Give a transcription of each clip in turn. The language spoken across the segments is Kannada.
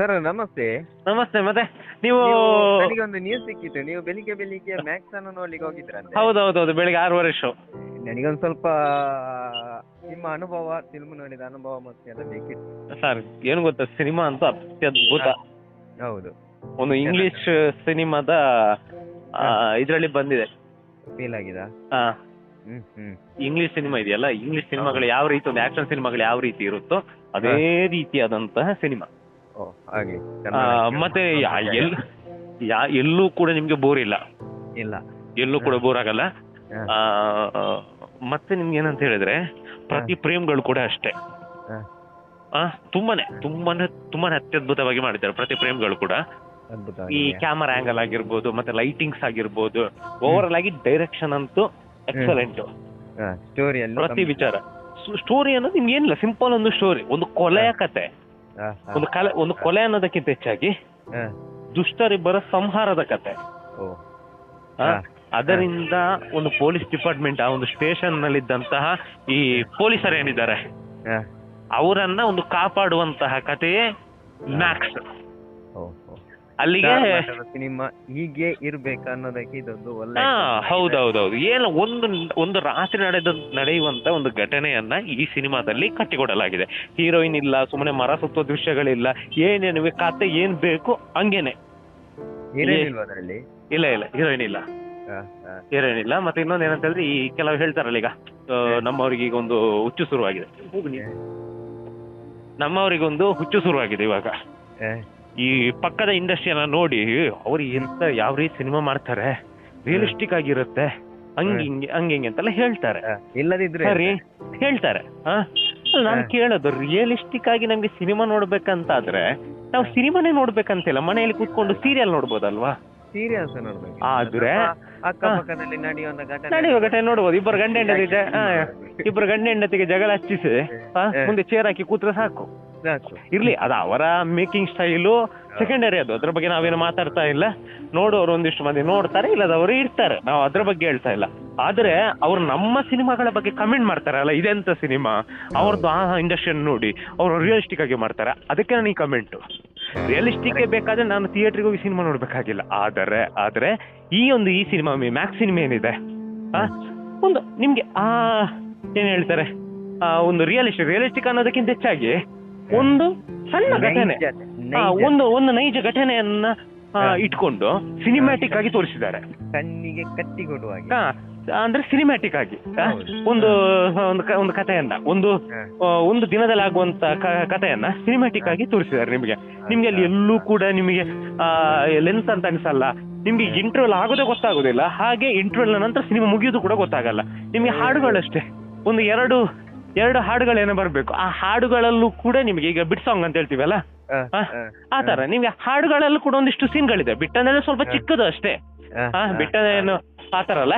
ಸರ್ ನಮಸ್ತೆ. ನಮಸ್ತೆ ಮತ್ತೆ ನೀವು ನನಗೆ ಒಂದು ನ್ಯೂಸ್ ಸಿಕ್ಕಿತ್ತು. ನೀವು ಬೆಳಿಗ್ಗೆ ಬೆಳಿಗ್ಗೆ ಮ್ಯಾಕ್ಸ್ ಅನ್ನು ನೋಡ್ಲಿಕ್ಕೆ ಹೋಗಿದ್ರಂತೆ. ಹೌದು ಬೆಳಿಗ್ಗೆ ಆರೂವರೆ ಶೋ ನನಗೊಂದು ಸ್ವಲ್ಪ ನಿಮ್ಮ ಅನುಭವ ಫಿಲ್ಮ್ ನೋಡಿದ ಅನುಭವ ಮತ್ತೆ ಎಲ್ಲ ಬೇಕಿತ್ತು. ಸರ್ ಏನು ಗೊತ್ತಾ ಸಿನಿಮಾ ಅಂತ ಅತ್ಯದ್ಭುತ. ಹೌದು. ಒಂದು ಇಂಗ್ಲಿಷ್ ಸಿನಿಮಾದ ಇದರಲ್ಲಿ ಬಂದಿದೆ. ಫೀಲ್ ಆಗಿದಾ? ಹ್ಮ್ ಇಂಗ್ಲಿಷ್ ಸಿನಿಮಾ ಇದೆಯಲ್ಲ ಇಂಗ್ಲಿಷ್ ಸಿನಿಮಾಗಳು ಯಾವ ರೀತಿ ಒಂದು ಆಕ್ಷನ್ ಸಿನಿಮಾಗಳು ಯಾವ ರೀತಿ ಇರುತ್ತೋ ಅದೇ ರೀತಿಯಾದಂತಹ ಸಿನಿಮಾ ಆಗ್ಲಿ ಮತ್ತೆ ಎಲ್ಲೂ ಕೂಡ ನಿಮ್ಗೆ ಬೋರ್ ಇಲ್ಲ. ಇಲ್ಲ. ಎಲ್ಲೂ ಕೂಡ ಬೋರ್ ಆಗಲ್ಲ. ಮತ್ತೆ ನಿಮ್ಗೆ ಏನಂತ ಹೇಳಿದ್ರೆ ಪ್ರತಿ ಪ್ರೇಮ್ಗಳು ಕೂಡ ಅಷ್ಟೇ. ಆ ತುಂಬಾನೇ ತುಂಬಾನೇ ತುಂಬಾನೇ ಅತ್ಯದ್ಭುತವಾಗಿ ಮಾಡಿದ್ದಾರೆ ಪ್ರತಿ ಪ್ರೇಮ್ಗಳು ಕೂಡ. ಈ ಕ್ಯಾಮರಾ ಆಂಗಲ್ ಆಗಿರ್ಬೋದು ಮತ್ತೆ ಲೈಟಿಂಗ್ಸ್ ಆಗಿರ್ಬೋದು ಓವರ್ ಆಗಿ ಡೈರೆಕ್ಷನ್ ಅಂತೂ ಎಕ್ಸಲೆಂಟ್ ಪ್ರತಿ ವಿಚಾರ. ಸ್ಟೋರಿ ಅನ್ನೋದು ನಿಮ್ಗೆ ಏನಿಲ್ಲ ಸಿಂಪಲ್ ಒಂದು ಸ್ಟೋರಿ ಒಂದು ಕೊಲೆಯ ಕತೆ. ಒಂದು ಕಲೆ ಒಂದು ಕೊಲೆ ಅನ್ನೋದಕ್ಕಿಂತ ಹೆಚ್ಚಾಗಿ ದುಷ್ಟರಿಬ್ಬರ ಸಂಹಾರದ ಕತೆ. ಅದರಿಂದ ಒಂದು ಪೊಲೀಸ್ ಡಿಪಾರ್ಟ್ಮೆಂಟ್ ಆ ಒಂದು ಸ್ಟೇಷನ್ ನಲ್ಲಿದ್ದಂತಹ ಈ ಪೊಲೀಸರು ಏನಿದ್ದಾರೆ. ಅವರನ್ನ ಒಂದು ಕಾಪಾಡುವಂತಹ ಕಥೆಯೇ ಮ್ಯಾಕ್ಸ್. ಅಲ್ಲಿಗೆ ಸಿನಿಮಾ ಹೀಗೆ ಇರ್ಬೇಕು ಅನ್ನೋದಕ್ಕೆ ಇದೊಂದು ಒಳ್ಳೆ ಹೌದೌದೌದು. ಏನು ಒಂದು ಒಂದು ರಾತ್ರಿ ನಡೆದ ನಡೆಯುವಂತ ಒಂದು ಘಟನೆಯನ್ನ ಈ ಸಿನಿಮಾದಲ್ಲಿ ಕಟ್ಟಿಕೊಡಲಾಗಿದೆ. ಹೀರೋಯಿನ್ ಇಲ್ಲ ಸುಮ್ಮನೆ ಮರ ಸುತ್ತುವ ದೃಶ್ಯಗಳಿಲ್ಲ ಏನೇನು ಕತೆ ಏನ್ ಬೇಕು ಹಂಗೇನೆ. ಇಲ್ಲ ಇಲ್ಲ ಹೀರೋಯಿನ್ ಇಲ್ಲ. ಹೀರೋಯಿನ್ ಇಲ್ಲ. ಮತ್ತೆ ಇನ್ನೊಂದು ಏನಂತ ಹೇಳಿದ್ರೆ ಈ ಕೆಲವು ಹೇಳ್ತಾರಲ್ಲ ಈಗ ನಮ್ಮವರಿಗೆ ಈಗ ಒಂದು ಹುಚ್ಚು ಶುರುವಾಗಿದೆ. ನಮ್ಮವರಿಗೊಂದು ಹುಚ್ಚು ಶುರುವಾಗಿದೆ ಇವಾಗ. ಈ ಪಕ್ಕದ ಇಂಡಸ್ಟ್ರಿಯನ್ನ ನೋಡಿ ಅವ್ರು ಎಂತ ಯಾವ ರೀತಿ ಸಿನಿಮಾ ಮಾಡ್ತಾರೆ ರಿಯಲಿಸ್ಟಿಕ್ ಆಗಿರುತ್ತೆ ಹಂಗೆ ಹ್ಮ್. ಹಿಂಗೆ ಹಂಗೆ ಹಿಂಗೆ ಅಂತೆಲ್ಲ ಹೇಳ್ತಾರೆ. ಇಲ್ಲದಿದ್ರೆ ಸರಿ ಹೇಳ್ತಾರೆ. ಆ ನಾನು ಕೇಳೋದು ರಿಯಲಿಸ್ಟಿಕ್ ಆಗಿ ನಮ್ಗೆ ಸಿನಿಮಾ ನೋಡ್ಬೇಕಂತಾದ್ರೆ ನಾವು ಸಿನಿಮಾನೇ ನೋಡ್ಬೇಕಂತಿಲ್ಲ ಮನೆಯಲ್ಲಿ ಕೂತ್ಕೊಂಡು ಸೀರಿಯಲ್ ನೋಡ್ಬೋದಲ್ವಾ? ನೋಡ್ಬೇಕು. ಆದ್ರೆ ಅಕ್ಕಪಕ್ಕದಲ್ಲಿ ಘಟನೆ. ನಡೆಯುವ ಘಟನೆ ನೋಡ್ಬೋದು ಇಬ್ಬರು ಗಂಡ ಹೆಂಡತಿಗೆ ಆ, ಇಬ್ಬರು ಗಂಡ ಹೆಂಡತಿಗೆ ಜಗಳ ಹಚ್ಚಿಸಿ ಮುಂದೆ ಚೇರ್ ಹಾಕಿ ಕೂತ್ರೆ ಸಾಕು. ಇರ್ಲಿ, ಅದು ಅವರ ಮೇಕಿಂಗ್ ಸ್ಟೈಲು ಸೆಕೆಂಡರಿ ಅದು. ಅದ್ರ ಬಗ್ಗೆ ನಾವೇನು ಮಾತಾಡ್ತಾ ಇಲ್ಲ. ನೋಡೋರು ಒಂದಿಷ್ಟು ಮಂದಿ ನೋಡ್ತಾರೆ ಇಲ್ಲದವರು ಇರ್ತಾರೆ. ನಾವು ಅದ್ರ ಬಗ್ಗೆ ಹೇಳ್ತಾ ಇಲ್ಲ. ಆದ್ರೆ ಅವ್ರು ನಮ್ಮ ಸಿನಿಮಾಗಳ ಬಗ್ಗೆ ಕಮೆಂಟ್ ಮಾಡ್ತಾರಲ್ಲ ಇದೆಂತ ಸಿನಿಮಾ? ಅವ್ರದ್ದು ಆ ಇಂಡಸ್ಟ್ರಿಯನ್ನು ನೋಡಿ, ಅವರು ರಿಯಲಿಸ್ಟಿಕ್ ಆಗಿ ಮಾಡ್ತಾರೆ. ಅದಕ್ಕೆ ನನಗೆ ಕಮೆಂಟ್ ರಿಯಲಿಸ್ಟಿಕ್ ಬೇಕಾದ್ರೆ ನಾನು ಥಿಯೇಟ್ರಿಗೆ ಹೋಗಿ ಸಿನಿಮಾ ನೋಡ್ಬೇಕಾಗಿಲ್ಲ. ಆದರೆ, ಆದ್ರೆ ಈ ಒಂದು ಈ ಸಿನಿಮಾ ಮ್ಯಾಕ್ಸ್ ಸಿನಿಮಾ ಏನಿದೆ? ಒಂದು ನಿಮ್ಗೆ, ಆ, ಏನ್ ಹೇಳ್ತಾರೆ? ಒಂದು ರಿಯಲಿಸ್ಟಿಕ್ ರಿಯಲಿಸ್ಟಿಕ್ ಅನ್ನೋದಕ್ಕಿಂತ ಹೆಚ್ಚಾಗಿ ಒಂದು ಸಣ್ಣ ಘಟನೆ. ಒಂದು ಒಂದು ನೈಜ ಘಟನೆಯನ್ನ ಇಟ್ಕೊಂಡು ಸಿನಿಮ್ಯಾಟಿಕ್ ಆಗಿ ತೋರಿಸಿದ್ದಾರೆ. ಕಣ್ಣಿಗೆ ಕಟ್ಟಿ ಕೊಡುವ ಅಂದ್ರೆ ಸಿನಿಮ್ಯಾಟಿಕ್ ಆಗಿ. ಒಂದು ಒಂದು ಒಂದು ಕಥೆಯನ್ನ ಒಂದು ಒಂದು ದಿನದಲ್ಲಿ ಆಗುವಂತ ಕಥೆಯನ್ನ ಸಿನಿಮ್ಯಾಟಿಕ್ ಆಗಿ ತೋರಿಸಿದ್ದಾರೆ ನಿಮಗೆ. ನಿಮ್ಗೆ ಅಲ್ಲಿ ಎಲ್ಲೂ ಕೂಡ ನಿಮಗೆ ಲೆನ್ಸ್ ಅಂತ ಅನ್ಸಲ್ಲ. ನಿಮ್ಗೆ ಇಂಟರ್ವಲ್ ಆಗೋದೇ ಗೊತ್ತಾಗೋದಿಲ್ಲ. ಹಾಗೆ ಇಂಟರ್ವಲ್ ನಂತರ ಸಿನಿಮಾ ಮುಗಿಯೋದು ಕೂಡ ಗೊತ್ತಾಗಲ್ಲ. ನಿಮ್ಗೆ ಹಾಡುಗಳಷ್ಟೇ. ಒಂದು ಎರಡು ಎರಡು ಹಾಡುಗಳೇನೋ ಬರಬೇಕು. ಆ ಹಾಡುಗಳಲ್ಲೂ ಕೂಡ ನಿಮಗೆ ಈಗ ಬಿಟ್ ಸಾಂಗ್ ಅಂತ ಹೇಳ್ತೀವಲ್ಲ? ಆ, ತರ ನಿಮ್ಗೆ ಹಾಡುಗಳಲ್ಲೂ ಕೂಡ ಒಂದಿಷ್ಟು ಸೀನ್ಗಳಿದೆ. ಬಿಟ್ ಅಂದ್ರೆ ಸ್ವಲ್ಪ. ಚಿಕ್ಕದು ಅಷ್ಟೇ. ಹಾ ಏನು ಆ ತರ ಅಲ್ಲ?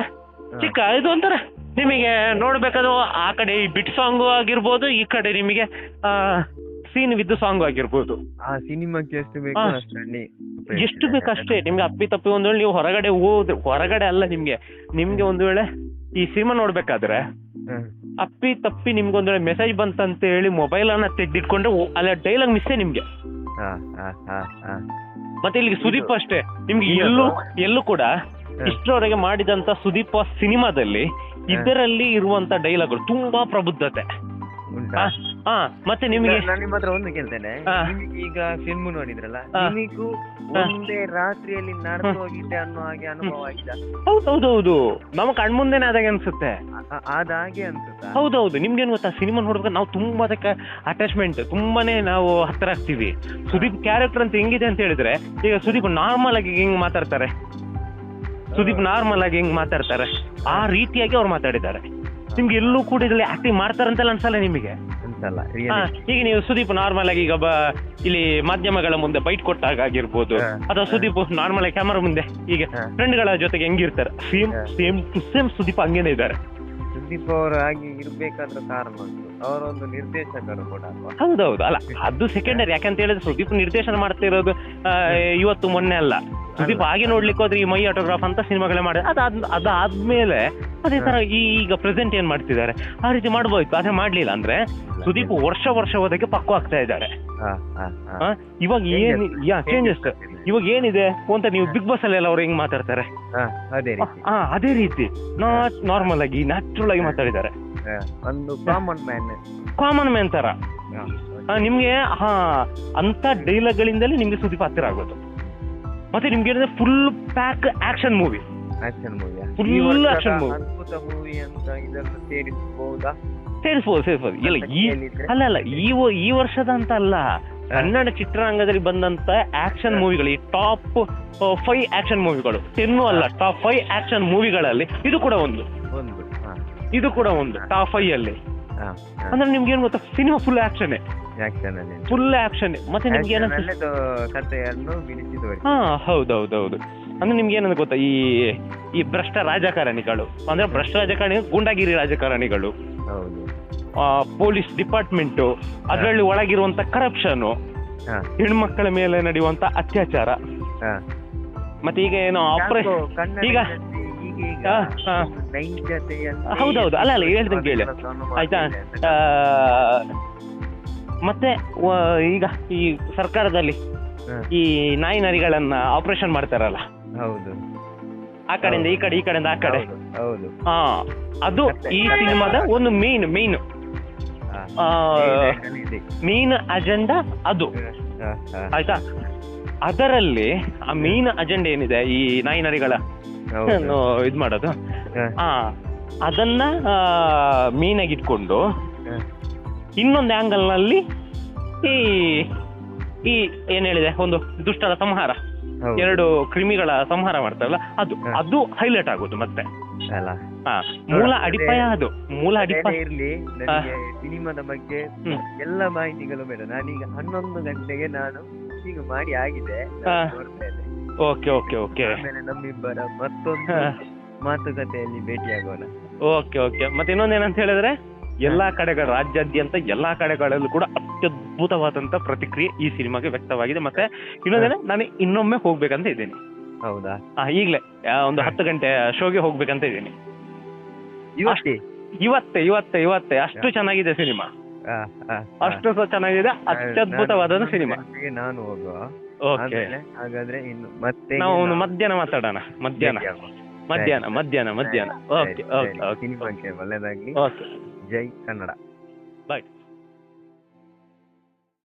ಚಿಕ್ಕ ಇದು ಒಂಥರ. ನಿಮಗೆ ನೋಡ್ಬೇಕಾದ್ರು ಆ ಕಡೆ ಈ ಬಿಟ್ ಸಾಂಗು ಆಗಿರ್ಬೋದು ಈ ಕಡೆ ನಿಮಗೆ ಆ ಸೀನ್ ವಿದ್ ಸಾಂಗ್ ಆಗಿರ್ಬೋದು. ಸಿನಿಮಾಕ್ಕೆ ಎಷ್ಟು ಬೇಕು ಎಷ್ಟು ಬೇಕು ಅಷ್ಟೇ ನಿಮ್ಗೆ ಅಪ್ಪಿ ತಪ್ಪಿ ಒಂದ್ ವೇಳೆ ನೀವು ಹೊರಗಡೆ ಹೋದ್ರೆ ಹೊರಗಡೆ ಅಲ್ಲ ನಿಮ್ಗೆ. ನಿಮ್ಗೆ ಒಂದ್ ವೇಳೆ ಈ ಸಿನಿಮಾ ನೋಡ್ಬೇಕಾದ್ರೆ ಅಪ್ಪಿ ತಪ್ಪಿ ನಿಮ್ಗೆ ಒಂದ್ ವೇಳೆ ಮೆಸೇಜ್ ಬಂತಂತ ಹೇಳಿ ಮೊಬೈಲ್ ಅನ್ನ ತೆಗೆದಿಟ್ಕೊಂಡ್ರೆ ಅಲ್ಲ ಡೈಲಾಗ್ ಮಿಸ್ಸೇ ನಿಮ್ಗೆ. ಹ, ಹ, ಹ, ಹ. ಮತ್ತೆ ಇಲ್ಲಿ ಸುದೀಪ್ ಅಷ್ಟೇ. ನಿಮ್ಗೆ ಎಲ್ಲೂ ಎಲ್ಲೂ ಕೂಡ. ಇಷ್ಟರವರೆಗೆ ಮಾಡಿದಂತ ಸುದೀಪ್ ಸಿನಿಮಾದಲ್ಲಿ ಇದರಲ್ಲಿ ಇರುವಂತ ಡೈಲಾಗ್ ತುಂಬಾ ಪ್ರಬುದ್ಧತೆ. ಆ, ಮತ್ತೆ ನಿಮಗೆ? ನಾನು ನಿಮ್ಮ ಹತ್ರ ಒಂದು ಕೇಳ್ತೇನೆ. ಹಾ. ನಿಮಗೆ ಈಗ ಫಿಲ್ಮ್ ನೋಡಿದ್ರಲ್ಲ ಹಾ. ನಿಮಗೂ ಹಾ. ಒಂದೇ ರಾತ್ರಿಯಲ್ಲಿ ನಡೆದು ಹೋಗಿದ್ದೆ ಅನ್ನೋ ಹಾಗೆ ಅನುಭವ ಆಗಿದೆ ಹೌದೌದೌದು. ನಮ್ಮ ಕಣ್ಮುಂದೆನೆ ಆದಾಗ ಅನ್ಸುತ್ತೆ. ಆದ ಹೌದು ಹೌದು ನಿಮ್ಗೆ ಏನು ಗೊತ್ತಾ? ಸಿನಿಮಾ ನೋಡಿದ್ರೆ ನಾವು ತುಂಬಾ ಅದಕ್ಕೆ ಅಟ್ಯಾಚ್ಮೆಂಟ್ ತುಂಬಾನೇ ನಾವು ಹತ್ತಿರ ಆಗ್ತೀವಿ. ಸುದೀಪ್ ಕ್ಯಾರೆಕ್ಟರ್ ಅಂತ ಹೆಂಗಿದೆ ಅಂತ ಹೇಳಿದ್ರೆ ಈಗ ಸುದೀಪ್ ನಾರ್ಮಲ್ ಆಗಿ ಹೆಂಗ್ ಮಾತಾಡ್ತಾರೆ. ಸುದೀಪ್ ನಾರ್ಮಲ್ ಆಗಿ ಹೆಂಗ್ ಮಾತಾಡ್ತಾರೆ. ಆ ರೀತಿಯಾಗಿ ಅವ್ರು ಮಾತಾಡಿದ್ದಾರೆ. ನಿಮ್ಗೆ ಎಲ್ಲೂ ಕೂಡ ಇದ್ರಲ್ಲಿ ಆಕ್ಟಿಂಗ್ ಮಾಡ್ತಾರಂತೆಲ್ಲ ಅನ್ಸಲ್ಲ ನಿಮಗೆ? ಅನ್ಸಲ್ಲ ಹಾ, ರಿಯಲಿ ಈಗ ನೀವು ಸುದೀಪ್ ನಾರ್ಮಲ್ ಆಗಿ ಈಗ ಬ- ಇಲ್ಲಿ ಮಾಧ್ಯಮಗಳ ಮುಂದೆ ಬೈಟ್ ಕೊಟ್ಟಾಗ ಆಗಿರ್ಬೋದು ಹಾ. ಅಥವಾ ಸುದೀಪ್ ನಾರ್ಮಲ್ ಆಗಿ ಕ್ಯಾಮರಾ ಮುಂದೆ ಈಗ ಫ್ರೆಂಡ್ ಫ್ರೆಂಡ್ಗಳ ಜೊತೆಗೆ ಹೆಂಗಿರ್ತಾರೆ? ಸೇಮ್ ಹಾ. ಸೇಮ್ ಟು ಸೇಮ್ ಸುದೀಪ್ ಹಂಗೇನೆ ಇದ್ದಾರೆ. ಸುದೀಪ್ ಅವರು ಆಗಿ ಇರ್ಬೇಕಾದ್ರ ಕಾರಣ ಉಂಟು. ಅವರೊಂದು ನಿರ್ದೇಶಕರು ಕೂಡ ಅಲ್ವಾ? ಹೌದೌದು. ಅಲ್ಲ ಅದು ಸೆಕೆಂಡರಿ ಯಾಕಂತ ಹೇಳಿದ್ರೆ ಸುದೀಪ್ ನಿರ್ದೇಶನ ಮಾಡ್ತಾ ಇರೋದು ಆ, ಇವತ್ತು ಮೊನ್ನೆ ಅಲ್ಲ. ಸುದೀಪ್ ಹಾಗೆ ನೋಡ್ಲಿಕ್ಕೆ ಹೋದ್ರೆ ಈ ಮೈ ಆಟೋಗ್ರಾಫ್ ಅಂತ ಸಿನಿಮಾಗಳೇ ಮಾಡಿ. ಅದಾದ್ ಅದಾದ್ಮೇಲೆ ಅದೇ ತರ ಈಗ ಪ್ರೆಸೆಂಟ್ ಏನ್ ಮಾಡ್ತಿದ್ದಾರೆ? ಆ ರೀತಿ ಮಾಡ್ಬೋದಿತ್ತು ಆದ್ರೆ ಮಾಡ್ಲಿಲ್ಲ. ಅಂದ್ರೆ ಸುದೀಪ್ ವರ್ಷ ವರ್ಷ ಹೋದಕ್ಕೆ ಪಕ್ವ ಆಗ್ತಾ ಇದ್ದಾರೆ. ಇವಾಗ ಏನ್ ಯಾ ಚೇಂಜಸ್ ಇವಾಗ ಏನಿದೆ? ಅಂತ ನೀವು ಬಿಗ್ ಬಾಸ್ ಅಲ್ಲೆಲ್ಲ ಅವ್ರು ಹೆಂಗ್ ಮಾತಾಡ್ತಾರೆ? ಹಾ ಅದೇ ರೀತಿ. ಅದೇ ನಾಟ್ ನಾರ್ಮಲ್ ಆಗಿ ನ್ಯಾಚುರಲ್ ಆಗಿ ಮಾತಾಡಿದ್ದಾರೆ. ಒಂದು ಕಾಮನ್ ಮ್ಯಾನ್ ಕಾಮನ್ ಮ್ಯಾನ್ ತರ. ನಿಮ್ಗೆ ಹಾ ಅಂತ ಡೈಲಾಗ್ಗಳಿಂದಲೇ ನಿಮ್ಗೆ ಸುದೀಪ್ ಹತ್ತಿರ ಆಗೋದು. ಮತ್ತೆ ನಿಮ್ಗೆ ಹೇಳಿದ್ರೆ full pack action movie action movie full action movie ಅದ್ಭುತ ಮೂವಿ ಅಂತ ಇದನ್ನು ಸೇರಿಸಬಹುದಾ ಸೇರಿಸಬಹುದು ಸೇರಿಸಬಹುದು ಇಲ್ಲ ಈ? ಅಲ್ಲ ಅಲ್ಲ ಈ ಈ ವರ್ಷದ ಅಂತ ಅಲ್ಲ. ಕನ್ನಡ ಚಿತ್ರರಂಗದಲ್ಲಿ ಬಂದಂತ ಆಕ್ಷನ್ ಮೂವಿಗಳು ಈ ಟಾಪ್ ಫೈವ್ ಆಕ್ಷನ್ ಮೂವಿಗಳು ತಿನ್ನು ಅಲ್ಲ ಟಾಪ್ ಫೈವ್ ಆಕ್ಷನ್ ಮೂವಿಗಳಲ್ಲಿ ಇದು ಕೂಡ ಒಂದು. ಇದು ಕೂಡ ಒಂದು ಟಾಪ್ ಫೈವ್ ಅಲ್ಲಿ. ಅಂದ್ರೆ ನಿಮ್ಗೆ ಏನ್ ಗೊತ್ತಾ? Cinema full action full action ಮತ್ತೆ ನಿಮ್ಗೆ ಹಾ ಹೌದೌದೌದು ಅಂದ್ರೆ ನಿಮ್ಗೆ ಏನಂತ ಗೊತ್ತಾ? ಈ ಈ ಭ್ರಷ್ಟ ರಾಜಕಾರಣಿಗಳು ಅಂದ್ರೆ ಭ್ರಷ್ಟ ರಾಜಕಾರಣಿ ಗೂಂಡಾಗಿರಿ ರಾಜಕಾರಣಿಗಳು ಪೊಲೀಸ್ ಡಿಪಾರ್ಟ್ಮೆಂಟ್ ಅದರಲ್ಲಿ ಒಳಗಿರುವಂತ ಕರಪ್ಷನ್ ಹೆಣ್ಮಕ್ಕಳ ಮೇಲೆ ನಡೆಯುವಂತ ಅತ್ಯಾಚಾರ. ಮತ್ತೆ ಈಗ ಏನು ಆಪರೇಷನ್ ಈಗ ಹೌದೌದು. ಅಲ್ಲ ಅಲ್ಲ ಹೇಳ್ತೀನಿ ಕೇಳಿ ಆಯ್ತಾ? ಮತ್ತೆ ಈಗ ಈ ಸರ್ಕಾರದಲ್ಲಿ ಈ ನಾಯಿ ನರಿಗಳನ್ನ ಆಪರೇಷನ್ ಮಾಡ್ತಾರಲ್ಲ? ಹೌದು. ಆ ಕಡೆಯಿಂದ ಈ ಕಡೆ ಈ ಕಡೆಯಿಂದ ಆ ಕಡೆ. ಹೌದು, ಹಾ ಅದು ಈ ಸಿನಿಮಾದ ಒಂದು ಮೇನ್ ಮೇನ್. ಮೇನ್ ಅಜೆಂಡಾ ಅದು. ಆಯ್ತಾ? ಅದರಲ್ಲಿ ಆ ಮೇನ್ ಅಜೆಂಡಾ ಏನಿದೆ ಈ ನಾಯಿ ನರಿಗಳ? ಇದ್ ಮಾಡೋದು ಹಾ, ಅದನ್ನ ಮೇನ್ ಆಗಿ ಇಟ್ಕೊಂಡು. ಇನ್ನೊಂದು ಆಂಗಲ್ನಲ್ಲಿ ಈ ಈ ಏನ್ ಹೇಳಿದೆ? ಒಂದು ದುಷ್ಟರ ಸಂಹಾರ. ಎರಡು ಕ್ರಿಮಿಗಳ ಸಂಹಾರ ಮಾಡ್ತಾರಲ್ಲ ಅದು ಅದು ಹೈಲೈಟ್ ಆಗೋದು ಮತ್ತೆ. ಮೂಲ ಅಡಿಪಾಯ ಅದು ಮೂಲ ಅಡಿಪಾಯ. ಇರ್ಲಿ ಸಿನಿಮಾದ ಬಗ್ಗೆ ಹ್ಮ್. ಎಲ್ಲ ಮಾಹಿತಿಗಳು ಬೇಡ. ನಾನೀಗ ಹನ್ನೊಂದು ಗಂಟೆಗೆ ನಾನು ಈಗ ಮಾಡಿ ಆಗಿದೆ. Okay okay okay. ನಮ್ಮಿಬ್ಬರ ಮತ್ತೊಂದು. ಮಾತುಕತೆಯಲ್ಲಿ ಭೇಟಿಯಾಗೋಣ. Okay okay. ಮತ್ತೆ ಇನ್ನೊಂದೇನಂತ ಹೇಳಿದ್ರೆ? ಎಲ್ಲಾ ಕಡೆಗಳ ರಾಜ್ಯಾದ್ಯಂತ ಎಲ್ಲಾ ಕಡೆಗಳಲ್ಲೂ ಕೂಡ ಅತ್ಯದ್ಭುತವಾದಂತ ಪ್ರತಿಕ್ರಿಯೆ ಈ ಸಿನಿಮಾಗೆ ವ್ಯಕ್ತವಾಗಿದೆ. ಮತ್ತೆ ಇನ್ನೊಂದೇನೆ ನಾನು ಇನ್ನೊಮ್ಮೆ ಹೋಗ್ಬೇಕಂತ ಇದ್ದೀನಿ. ಹೌದಾ? ಈಗ್ಲೇ ಒಂದು ಹತ್ತು ಗಂಟೆ ಶೋಗೆ ಹೋಗ್ಬೇಕಂತ ಇದ್ದೀನಿ. ಇವತ್ತೇ? ಇವತ್ತೇ ಇವತ್ತೇ ಇವತ್ತೇ. ಅಷ್ಟು ಚೆನ್ನಾಗಿದೆ ಸಿನಿಮಾ. ಅಷ್ಟು ಸಹ ಚೆನ್ನಾಗಿದೆ ಅತ್ಯದ್ಭುತವಾದ ಸಿನಿಮಾ. ನಾನು ಹೋಗುವ. ಓಕೆ ಹಾಗಾದ್ರೆ ಇನ್ನು ಮತ್ತೆ ನಾವು ಮಧ್ಯಾಹ್ನ ಮಾತಾಡೋಣ. ಮಧ್ಯಾಹ್ನ. ಮಧ್ಯಾಹ್ನ. ಮಧ್ಯಾಹ್ನ ಮಧ್ಯಾಹ್ನ ಓಕೆ ಓಕೆ ಓಕೆ ಒಳ್ಳೇದಾಗ್ಲಿ. ಓಕೆ ಜೈ ಕನ್ನಡ. ಬಾಯ್